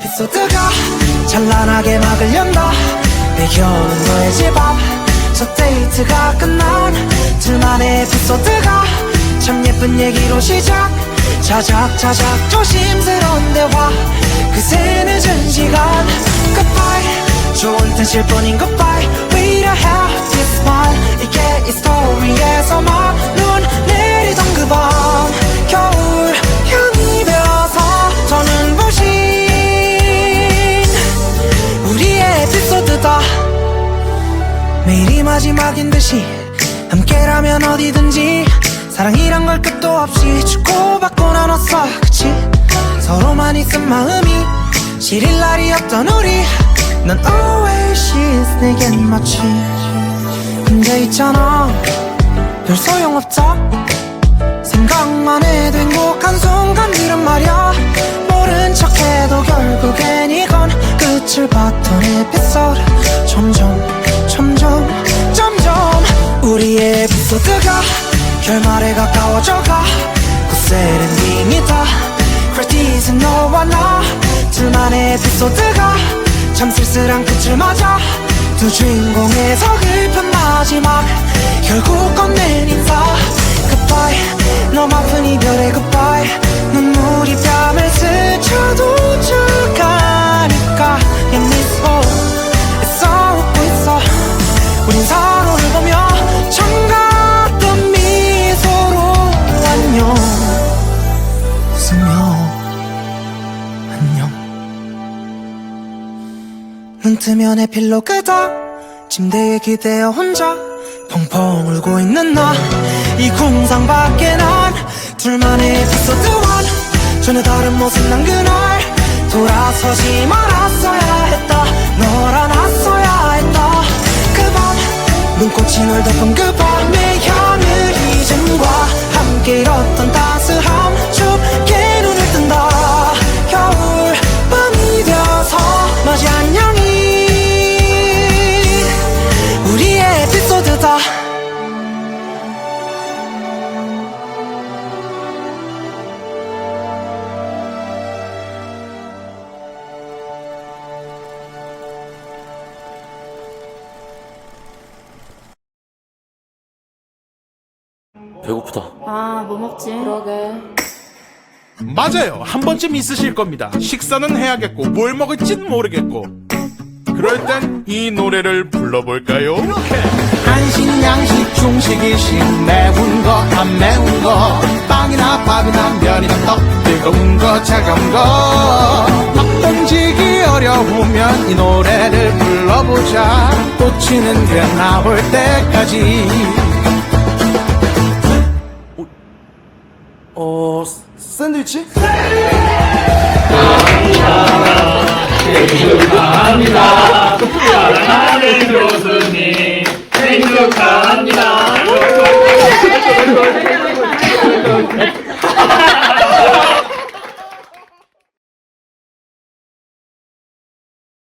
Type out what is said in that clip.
에피소드가 찬란하게 막을 연다. 배경은 너의 집 앞 첫 데이트가 끝난 둘만의 에피소드가 참 예쁜 얘기로 시작. 자작자작 조심스러운 대화. 그새 늦은 시간. Goodbye. 좋은 뜻일 뿐인 goodbye. We don't have to smile. 이게 이 스토리에서만 눈내 마지막인 듯이 함께라면 어디든지 사랑이란 걸 끝도 없이 주고받고 나눴어. 그치? 서로만 있은 마음이 시릴 날이 없던 우리. 넌 always 내겐 마치 혼자 있잖아. 별 소용없다 생각만 해도 행복한 순간들은 말야. 모른 척해도 결국엔 이 가 결말에 가까워져가 곧새 엔딩이다. 크레딧은 너와 나. 둘만의 에피소드가 참 쓸쓸한 끝을 맞아. 두 주인공의 서글픈 마지막. 결국 건넨 인사. Goodbye. 너무 아픈 이별의 goodbye 눈 뜨면 에필로그다. 침대에 기대어 혼자 펑펑 울고 있는 나. 이 공상 밖에 난 둘만의 에피소드 1 전혀 다른 모습 난 그날. 돌아서지 말았어야 했다. 널 안았어야 했다. 그 밤 눈꽃이 널 덮은 그 밤의 향을 잊음과 함께 잃었던 배고프다. 아, 뭐 먹지? 그러게. 맞아요. 한 번쯤 있으실 겁니다. 식사는 해야겠고 뭘 먹을진 모르겠고. 그럴 땐 이 노래를 불러볼까요? 한식, 양식, 중식, 일식, 매운 거, 안 매운 거, 빵이나 밥이나 면이나 떡, 뜨거운 거, 차가운 거. 막 던지기 어려우면 이 노래를 불러보자. 꽂히는 게 나올 때까지. 어 샌드위치? 축하합니다. 사랑하는 교수님 생축하합니다.